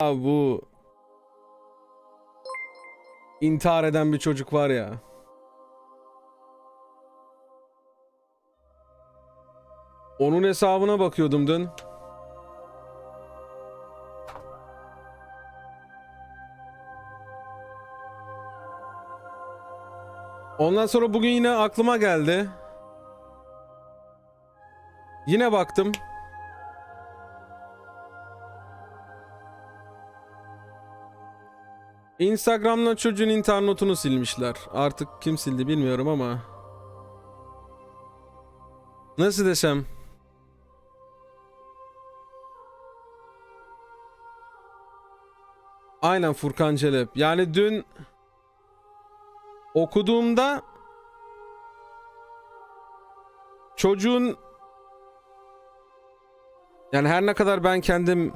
Abi bu intihar eden bir çocuk var ya. Onun hesabına bakıyordum dün. Ondan sonra bugün yine aklıma geldi. Yine baktım. Instagram'dan çocuğun internetini silmişler. Artık kim sildi bilmiyorum ama. Nasıl desem? Aynen Furkan Celep. Yani dün okuduğumda çocuğun yani her ne kadar ben kendim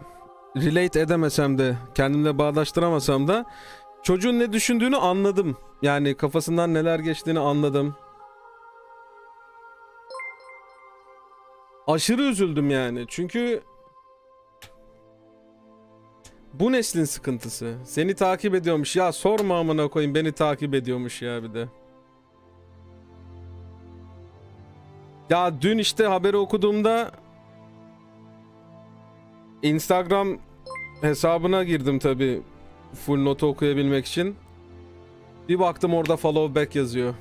relate edemesem de kendimle bağdaştıramasam da çocuğun ne düşündüğünü anladım. Yani kafasından neler geçtiğini anladım. Aşırı üzüldüm yani. Çünkü bu neslin sıkıntısı. Seni takip ediyormuş. Ya sorma amına koyayım beni takip ediyormuş ya bir de. Ya dün işte haberi okuduğumda Instagram hesabına girdim tabi full notu okuyabilmek için. Bir baktım orada follow back yazıyor.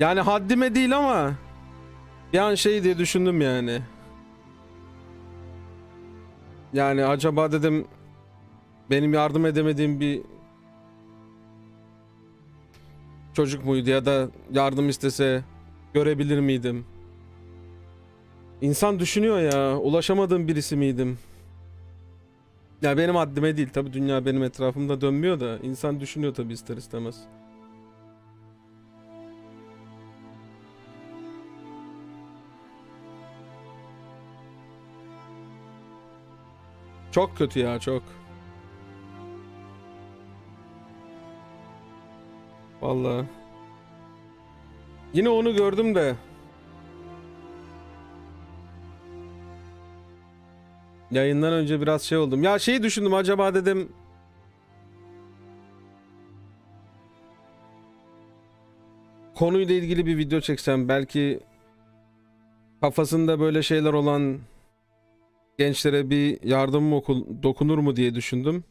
Yani haddime değil ama bir an şey diye düşündüm yani. Yani acaba dedim benim yardım edemediğim bir çocuk muydu ya da yardım istese görebilir miydim? İnsan düşünüyor ya ulaşamadığım birisi miydim? Ya benim haddime değil tabi dünya benim etrafımda dönmüyor da insan düşünüyor tabi ister istemez. Çok kötü ya çok. Vallahi. Yine onu gördüm de. Yayından önce biraz şey oldum. Ya şeyi düşündüm acaba dedim. Konuyla ilgili bir video çeksem belki kafasında böyle şeyler olan gençlere bir yardım mı okul dokunur mu diye düşündüm.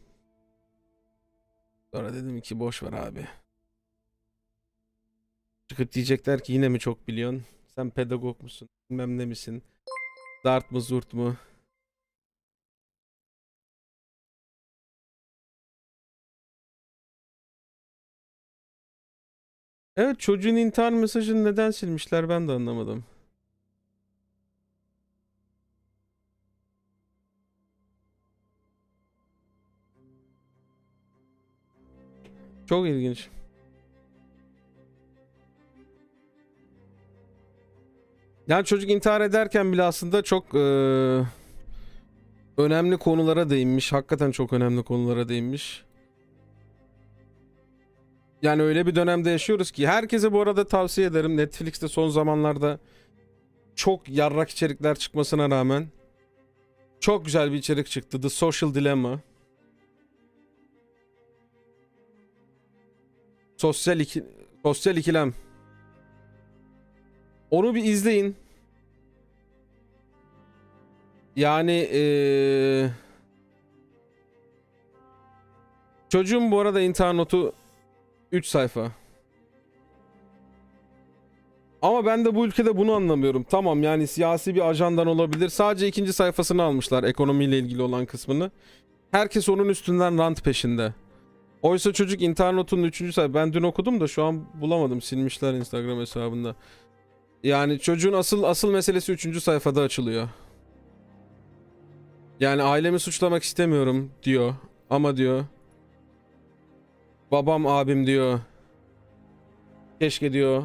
Sonra dedim ki boş ver abi. Çıkıp diyecekler ki yine mi çok biliyorsun? Sen pedagog musun? Bilmem ne misin? Dart mı zurt mu? Evet çocuğun intihar mesajını neden silmişler ben de anlamadım. Çok ilginç. Yani çocuk intihar ederken bile aslında çok eee, önemli konulara değinmiş. Hakikaten çok önemli konulara değinmiş. Yani öyle bir dönemde yaşıyoruz ki herkese bu arada tavsiye ederim. Netflix'te son zamanlarda çok yarrak içerikler çıkmasına rağmen çok güzel bir içerik çıktı. The Social Dilemma. Sosyal iki, sosyal ikilem. Onu bir izleyin. Yani eee çocuğun bu arada intihar notu 3 sayfa. Ama ben de bu ülkede bunu anlamıyorum. Tamam yani siyasi bir ajandan olabilir. Sadece ikinci sayfasını almışlar ekonomiyle ilgili olan kısmını. Herkes onun üstünden rant peşinde. Oysa çocuk intihar notunun 3. sayfa. Ben dün okudum da şu an bulamadım. Silmişler Instagram hesabında. Yani çocuğun asıl asıl meselesi 3. sayfada açılıyor. Yani ailemi suçlamak istemiyorum diyor. Ama diyor. Babam abim diyor. Keşke diyor.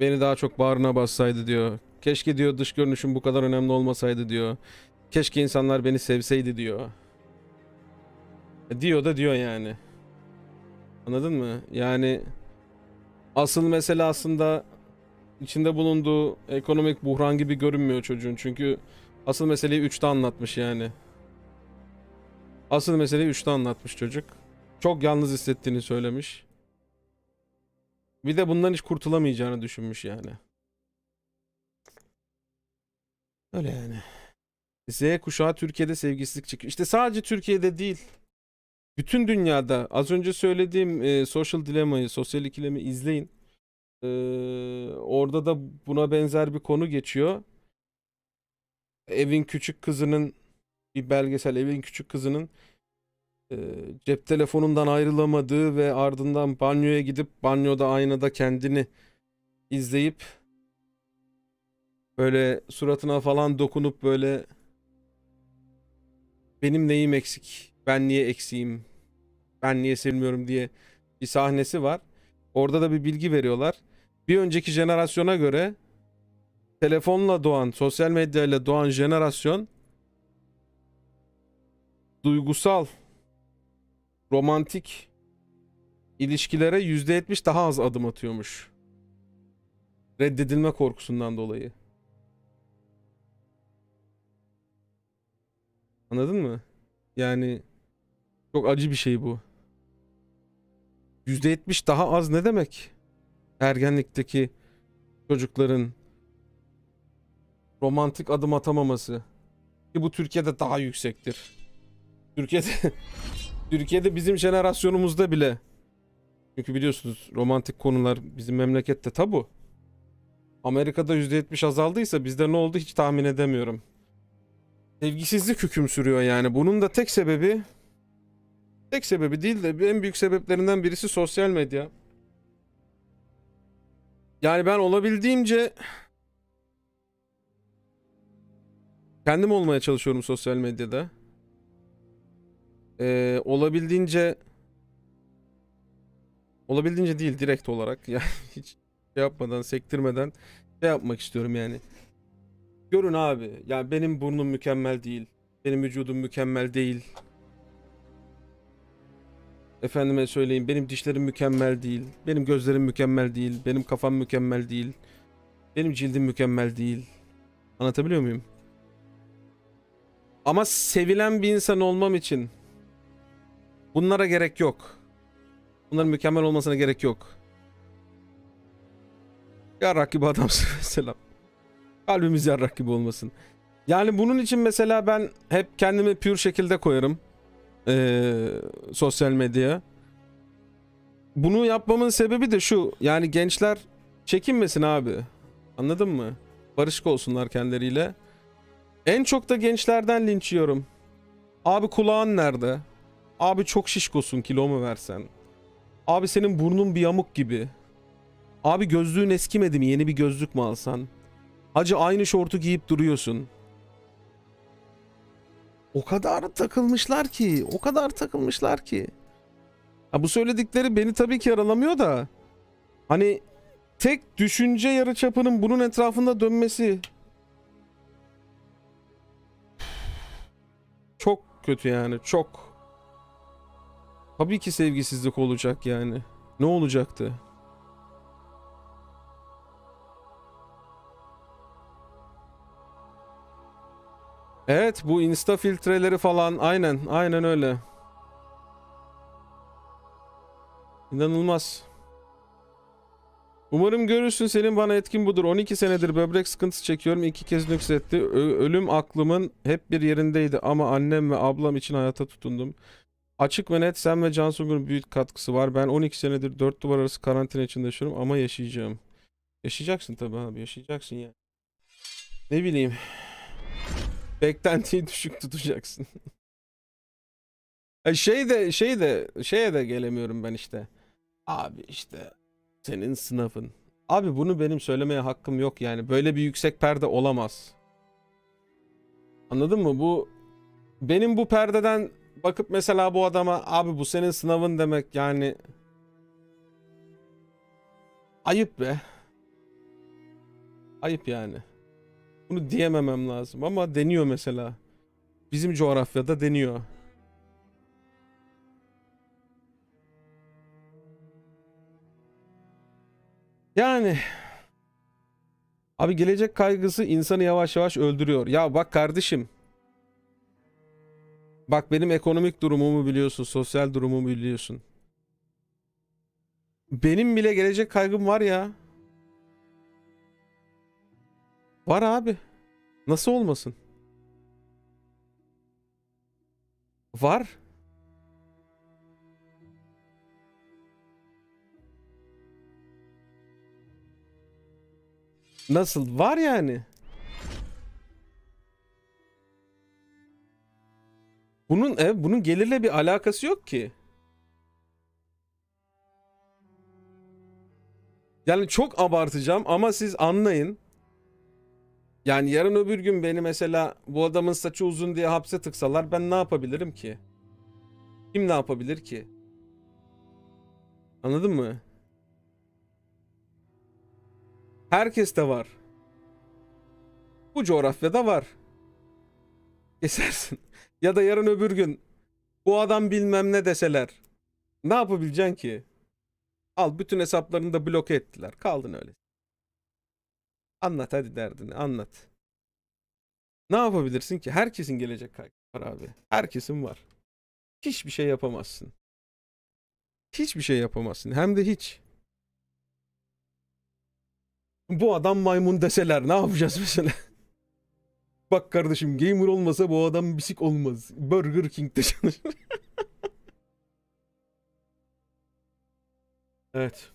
Beni daha çok bağrına bassaydı diyor. Keşke diyor dış görünüşüm bu kadar önemli olmasaydı diyor. Keşke insanlar beni sevseydi diyor. E, Diyor da diyor yani. Anladın mı? Yani asıl mesele aslında içinde bulunduğu ekonomik buhran gibi görünmüyor çocuğun. Çünkü asıl meseleyi 3'te anlatmış yani. Asıl meseleyi 3'te anlatmış çocuk. Çok yalnız hissettiğini söylemiş. Bir de bundan hiç kurtulamayacağını düşünmüş yani. Öyle yani. Z kuşağı Türkiye'de sevgisizlik çıkıyor. İşte sadece Türkiye'de değil. Bütün dünyada az önce söylediğim e, social dilemmayı, sosyal ikilemi izleyin. Ee, orada da buna benzer bir konu geçiyor. Evin küçük kızının bir belgesel evin küçük kızının e, cep telefonundan ayrılamadığı ve ardından banyoya gidip banyoda aynada kendini izleyip böyle suratına falan dokunup böyle benim neyim eksik? Ben niye eksiğim? Ben niye sevmiyorum diye bir sahnesi var. Orada da bir bilgi veriyorlar. Bir önceki jenerasyona göre telefonla doğan, sosyal medyayla doğan jenerasyon duygusal, romantik ilişkilere %70 daha az adım atıyormuş. Reddedilme korkusundan dolayı. Anladın mı? Yani çok acı bir şey bu. %70 daha az ne demek? Ergenlikteki çocukların romantik adım atamaması. Ki bu Türkiye'de daha yüksektir. Türkiye'de Türkiye'de bizim jenerasyonumuzda bile çünkü biliyorsunuz romantik konular bizim memlekette tabu. Amerika'da %70 azaldıysa bizde ne oldu hiç tahmin edemiyorum. Sevgisizlik hüküm sürüyor yani. Bunun da tek sebebi tek sebebi değil de en büyük sebeplerinden birisi sosyal medya. Yani ben olabildiğimce kendim olmaya çalışıyorum sosyal medyada. Ee, olabildiğince olabildiğince değil direkt olarak yani hiç şey yapmadan sektirmeden şey yapmak istiyorum yani. Görün abi ya benim burnum mükemmel değil. Benim vücudum mükemmel değil. Efendime söyleyeyim benim dişlerim mükemmel değil. Benim gözlerim mükemmel değil. Benim kafam mükemmel değil. Benim cildim mükemmel değil. Anlatabiliyor muyum? Ama sevilen bir insan olmam için bunlara gerek yok. Bunların mükemmel olmasına gerek yok. Yarrak gibi adamsın mesela. Kalbimiz yarrak gibi olmasın. Yani bunun için mesela ben hep kendimi pür şekilde koyarım. Ee, sosyal medyaya. Bunu yapmamın sebebi de şu. Yani gençler çekinmesin abi. Anladın mı? Barışık olsunlar kendileriyle. En çok da gençlerden linç yiyorum. Abi kulağın nerede? Abi çok şişkosun kilo mu versen? Abi senin burnun bir yamuk gibi. Abi gözlüğün eskimedi mi? Yeni bir gözlük mü alsan? Hacı aynı şortu giyip duruyorsun. O kadar takılmışlar ki, o kadar takılmışlar ki. Ha bu söyledikleri beni tabii ki yaralamıyor da. Hani tek düşünce yarıçapının bunun etrafında dönmesi çok kötü yani, çok. Tabii ki sevgisizlik olacak yani. Ne olacaktı? Evet bu insta filtreleri falan aynen aynen öyle. İnanılmaz. Umarım görürsün senin bana etkin budur. 12 senedir böbrek sıkıntısı çekiyorum. İki kez nüksetti. Ö- ölüm aklımın hep bir yerindeydi ama annem ve ablam için hayata tutundum. Açık ve net sen ve Cansu'nun büyük katkısı var. Ben 12 senedir dört duvar arası karantina içinde yaşıyorum ama yaşayacağım. Yaşayacaksın tabii abi yaşayacaksın ya. Ne bileyim. Beklentiyi düşük tutacaksın. Şey de şey de şeye de gelemiyorum ben işte. Abi işte senin sınavın. Abi bunu benim söylemeye hakkım yok yani. Böyle bir yüksek perde olamaz. Anladın mı? Bu benim bu perdeden bakıp mesela bu adama abi bu senin sınavın demek yani ayıp be. Ayıp yani. Bunu diyememem lazım ama deniyor mesela. Bizim coğrafyada deniyor. Yani abi gelecek kaygısı insanı yavaş yavaş öldürüyor. Ya bak kardeşim. Bak benim ekonomik durumumu biliyorsun, sosyal durumumu biliyorsun. Benim bile gelecek kaygım var ya. Var abi. Nasıl olmasın? Var. Nasıl? Var yani. Bunun e, bunun gelirle bir alakası yok ki. Yani çok abartacağım ama siz anlayın. Yani yarın öbür gün beni mesela bu adamın saçı uzun diye hapse tıksalar ben ne yapabilirim ki? Kim ne yapabilir ki? Anladın mı? Herkes de var. Bu coğrafyada var. Kesersin. Ya da yarın öbür gün bu adam bilmem ne deseler. Ne yapabileceksin ki? Al bütün hesaplarını da bloke ettiler. Kaldın öyle. Anlat hadi derdini anlat. Ne yapabilirsin ki? Herkesin gelecek kaygısı var abi. Herkesin var. Hiçbir şey yapamazsın. Hiçbir şey yapamazsın. Hem de hiç. Bu adam maymun deseler ne yapacağız mesela? Bak kardeşim gamer olmasa bu adam bisik olmaz. Burger King'de çalışır. evet.